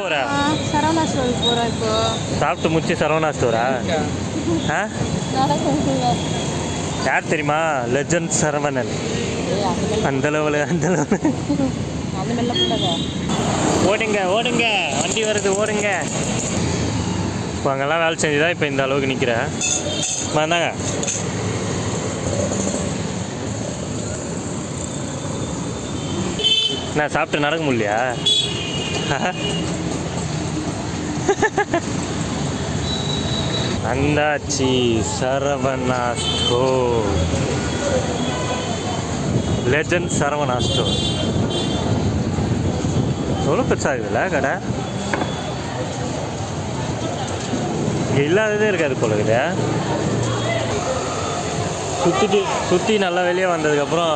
போற? சரவணா ஸ்டோருக்கு போகிறோம் இப்போ. சாப்பிட்டு முடிச்சு சரவணா ஸ்டோரா யார் தெரியுமா? லெஜண்ட் சரவணன். அந்த லெவலு அந்த லெவலு ஓடுங்க ஓடுங்க. வண்டி வருது ஓடுங்க. இப்போ அங்கெல்லாம் வேலை செஞ்சு தான் இப்போ இந்த அளவுக்கு நிற்கிறேன் வந்தாங்க நான் சாப்பிட்டு நடக்க முடியலையா? அந்தாச்சி Saravana store legend Saravana store எவ்வளோ பெருசாகுதுல்ல கடை? இங்கே இல்லாததே இருக்காது போல இருக்குது சுற்றிட்டு சுற்றி நல்லா வெளியே வந்ததுக்கப்புறம்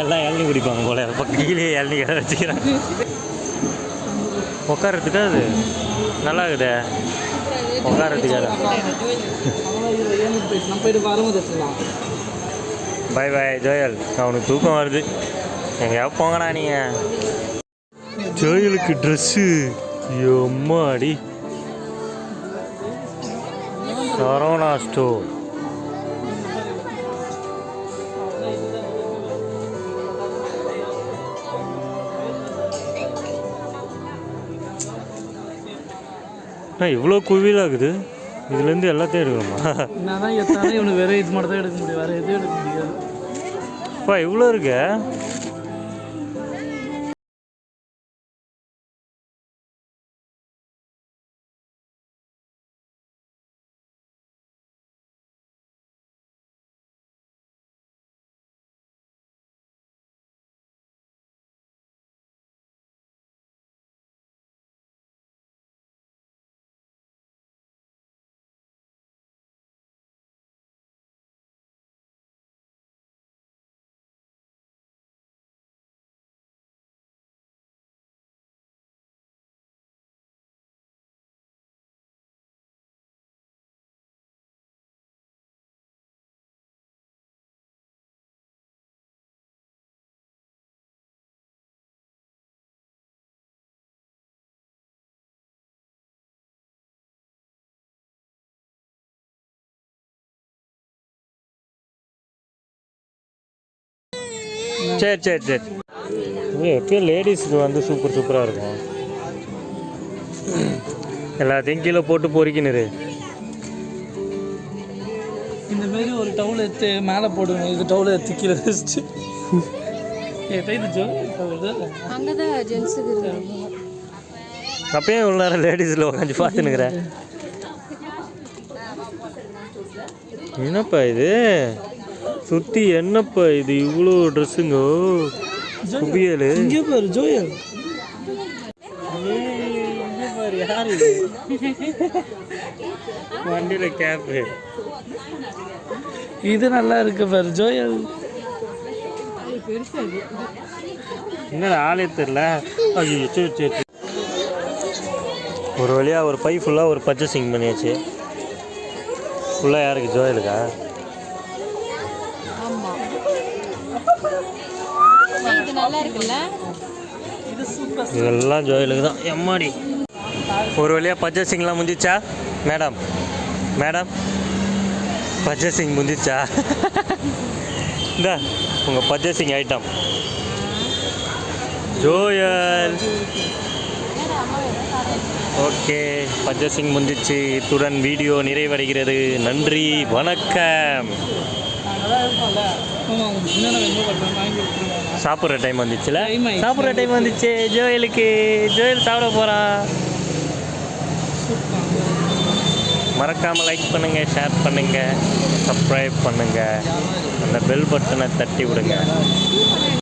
எல்லாம் இளநி குடிப்பாங்க போல. பக்கம் கீழே இளநி கடை வச்சுக்கிறேன் உட்காரத்துக்கு அது? நல்லா இருக்குதே உட்காரத்துக்கு பை பை ஜோயல் அவனுக்கு தூக்கம் வருது. எங்கேயாவது போங்கடா நீங்கள் ஜோயலுக்கு ட்ரெஸ்ஸு எம்மாடி. சரவணா ஸ்டோர் இவ்வளோ குவிலாகுது இதுலேருந்து எல்லாத்தையும் எடுக்கணுமா? என்னதான் எத்தாலும் இவனுக்கு வெறும் இது மட்டும் தான் எடுக்க முடியும். வேறு எதுவும் எடுக்க முடியாது. அப்பா இவ்வளோ இருக்கு? சரி சரி சரி. இது எப்பயும் லேடிஸ்க்கு வந்து சூப்பர் சூப்பராக இருக்கும். எல்லாத்தையும் கீழே போட்டு பொறிக்கினுரு இந்த மாரி ஒரு டவுல் எடுத்து மேலே போடுங்க. இது டவுல் எடுத்து கீழே வச்சுட்டு. அப்பயும் இவ்வளோ நேரம் லேடிஸில் உட்காந்து பார்த்துனுக்குறேன் என்னப்பா இது? சுற்றி என்னப்பா இது? இவ்வளோ ட்ரெஸ்ஸுங்க குபியல் இங்கே பாரு ஜோயல். வண்டியில் கேப்பு இது நல்லா இருக்கு பாரு ஜோயல். என்னடா ஆளே தெரில ஐயோ சரி சரி. ஒரு வழியாக ஒரு பை ஃபுல்லாக ஒரு பர்ச்சேசிங் பண்ணியாச்சு. ஃபுல்லாக யாருக்கு? ஜோயலுக்கா? இது நல்லா இருக்குல்ல இதெல்லாம் ஜோயலுக்கு தான். எம்மாடி. ஒரு வழியாக பர்ச்சேசிங்லாம் முடிஞ்சிச்சா? மேடம். மேடம் பர்ச்சேசிங் முடிஞ்சிச்சா? இந்த உங்கள் purchasing item Joel. Okay purchasing முடிஞ்சிச்சு. இத்துடன் வீடியோ நிறைவடைகிறது. நன்றி வணக்கம். சாப்பிட்ற டைம் வந்துச்சுல. சாப்பிட்ற டைம் வந்துச்சு. ஜோயலுக்கு ஜோயல் சாப்பிட போகிறான் மறக்காமல் லைக் பண்ணுங்கள் ஷேர் பண்ணுங்கள் சப்ஸ்கிரைப் பண்ணுங்கள் அந்த பெல் பட்டனை தட்டி விடுங்க.